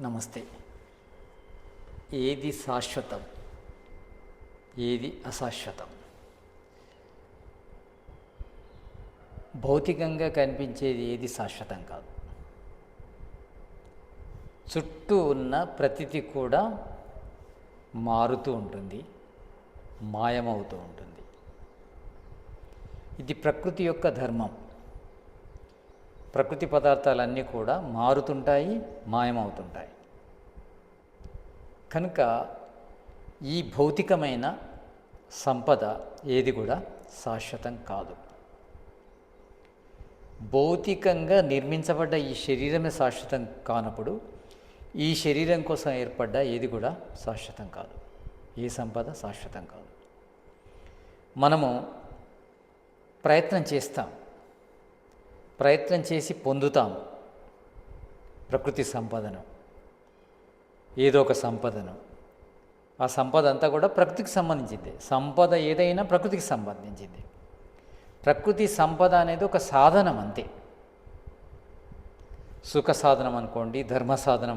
నమస్తే. ఏది శాశ్వతం? ఏది అశాశ్వతం? భౌతికంగా కనిపించేది ఏది శాశ్వతం కాదు. చుట్టూ ఉన్న ప్రతిది కూడా మారుతూ ఉంటుంది మాయమవుతూ ఉంటుంది. ఇది ప్రకృతి యొక్క ధర్మం. ప్రకృతి పదార్థాలన్నీ కూడా మారుతుంటాయి మాయమవుతుంటాయి. కనుక ఈ భౌతికమైన సంపద ఏది కూడా శాశ్వతం కాదు. భౌతికంగా నిర్మించబడ్డ ఈ శరీరమే శాశ్వతం కానప్పుడు ఈ శరీరం కోసం ఏర్పడ్డ ఏది కూడా శాశ్వతం కాదు. ఏ సంపద శాశ్వతం కాదు. మనము ప్రయత్నం చేస్తాం. ప్రయత్నం చేసి పొందుతాం. ప్రకృతి సంపదను. ఏదో ఒక సంపదను. ఆ సంపద అంతా కూడా ప్రకృతికి సంబంధించింది. సంపద ఏదైనా ప్రకృతికి సంబంధించింది. ప్రకృతి సంపద అనేది ఒక సాధనం అంతే. సుఖ సాధనం అనుకోండి ధర్మ సాధనం